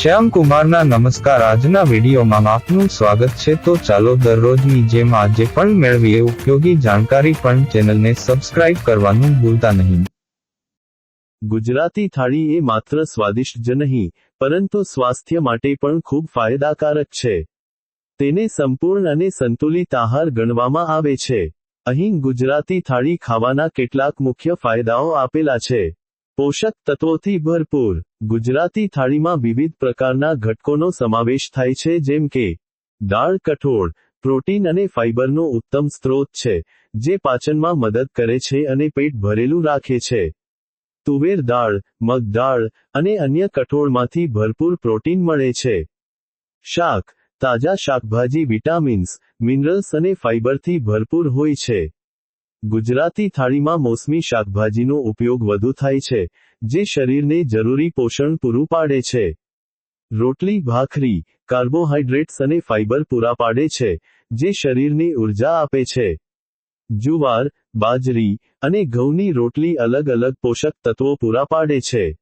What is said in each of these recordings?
શ્યામ કુમારના નમસ્કાર. આજના વિડીયોમાં આપનું સ્વાગત છે. તો ચાલો દરરોજની જેમ આજે પણ મેળવીએ ઉપયોગી જાણકારી પણ ચેનલને સબસ્ક્રાઇબ કરવાનું ભૂલતા નહીં. ગુજરાતી થાળી એ માત્ર સ્વાદિષ્ટ જ નહીં, પરંતુ સ્વાસ્થ્ય માટે પણ ખૂબ ફાયદાકારક છે. તેને સંપૂર્ણ અને સંતુલિત આહાર ગણવામાં આવે છે. અહીં ગુજરાતી થાળી ખાવાના કેટલાક મુખ્ય ફાયદાઓ આપેલા છે. પોષક તત્વોથી ભરપૂર. ગુજરાતી થાળીમાં વિવિધ પ્રકારના ઘટકોનો સમાવેશ થાય છે, જેમ કે દાળ, કઠોળ, પ્રોટીન અને ફાઇબરનો ઉત્તમ સ્ત્રોત છે, જે પાચનમાં મદદ કરે છે અને પેટ ભરેલું રાખે છે. તુવેર દાળ, મગ દાળ અને અન્ય કઠોળમાંથી ભરપૂર પ્રોટીન મળે છે. શાક, તાજા શાકભાજી, વિટામિન્સ, મિનરલ્સ અને ફાઇબરથી ભરપૂર હોય છે. ગુજરાતી થાળીમાં મોસમી શાકભાજીનો ઉપયોગ વધુ થાય છે, જે શરીરને જરૂરી પોષણ પૂરું પાડે છે. રોટલી, ભાખરી કાર્બોહાઈડ્રેટ્સ અને ફાઇબર પૂરા પાડે છે, જે શરીરને ઊર્જા આપે છે. જુવાર, બાજરી અને ઘઉંની રોટલી અલગ અલગ પોષક તત્વો પૂરા પાડે છે.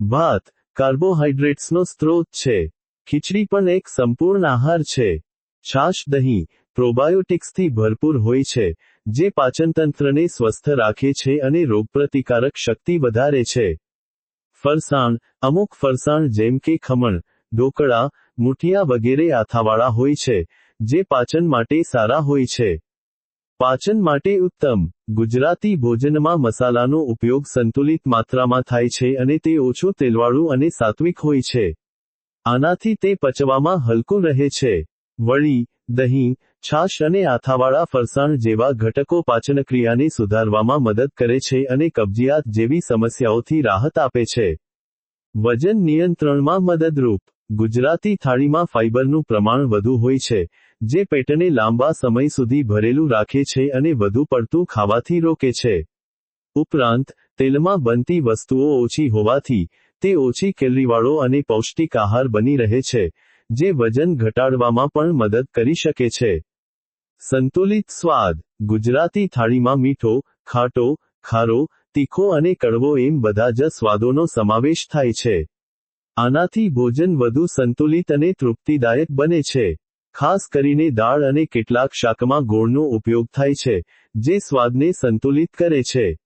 ભાત કાર્બોહાઈડ્રેટ્સનો સ્ત્રોત છે. ખીચડી પણ એક સંપૂર્ણ આહાર છે. છાશ, દહીં, પ્રોબાયોટિક્સથી ભરપૂર હોય છે. જે પાચનતંત્રને સ્વસ્થ રાખે છે અને રોગપ્રતિકારક શક્તિ વધારે છે. ફરસાણ, અમુક ફરસાણ જેમ કે ખમણ, ઢોકળા, મુઠિયા વગેરે આથાવાળા હોય છે, જે પાચન માટે સારા હોય છે. પાચન માટે ઉત્તમ, ગુજરાતી ભોજનમાં મસાલાનો ઉપયોગ સંતુલિત માત્રામાં થાય છે અને તે ઓછું તેલવાળું અને સાત્વિક હોય છે. આનાથી તે પચવામાં હલકું રહે છે. વળી, દહીં છાશ અને આથાવાળા ફરસાણ જેવા ઘટકો પાચનક્રિયાને સુધારવામાં મદદ કરે છે અને કબજિયાત જેવી સમસ્યાઓથી રાહત આપે છે. વજન નિયંત્રણમાં મદદરૂપ. ગુજરાતી થાળીમાં ફાઇબરનું પ્રમાણ વધુ હોય છે, જે પેટને લાંબા સમય સુધી ભરેલું રાખે છે અને વધુ પડતું ખાવાથી રોકે છે. ઉપરાંત, તેલમાં બનતી વસ્તુઓ ઓછી હોવાથી, તે ઓછી કેલરીવાળો અને પૌષ્ટિક આહાર બની રહે છે, જે વજન ઘટાડવામાં પણ મદદ કરી શકે છે. સંતુલિત સ્વાદ. ગુજરાતી થાળીમાં મીઠો, ખાટો, ખારો, તીખો અને કડવો એમ બધા જ સ્વાદોનો સમાવેશ થાય છે. આનાથી ભોજન વધુ સંતુલિત અને તૃપ્તિદાયક બને છે. ખાસ કરીને દાળ અને કેટલાક શાકમાં ગોળનો ઉપયોગ થાય છે, જે સ્વાદને સંતુલિત કરે છે.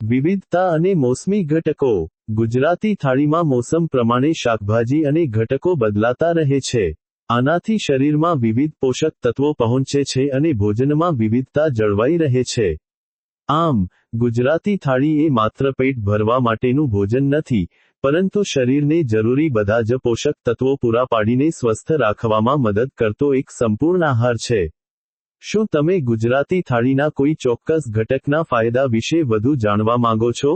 વિવિધતા અને મોસમી ઘટકો. ગુજરાતી થાળીમાં મોસમ પ્રમાણે શાકભાજી અને ઘટકો બદલાતા રહે છે. આનાથી શરીરમાં વિવિધ પોષક તત્વો પહોંચે છે અને ભોજનમાં વિવિધતા જળવાઈ રહે છે. આમ, ગુજરાતી થાળી એ માત્ર પેટ ભરવા માટેનું ભોજન નથી, પરંતુ શરીરને જરૂરી બધા જ પોષક તત્વો પૂરા પાડીને સ્વસ્થ રાખવામાં મદદ કરતો એક સંપૂર્ણ આહાર છે. શું તમે ગુજરાતી થાળીના કોઈ ચોક્કસ ઘટકના ફાયદા વિશે વધુ જાણવા માંગો છો?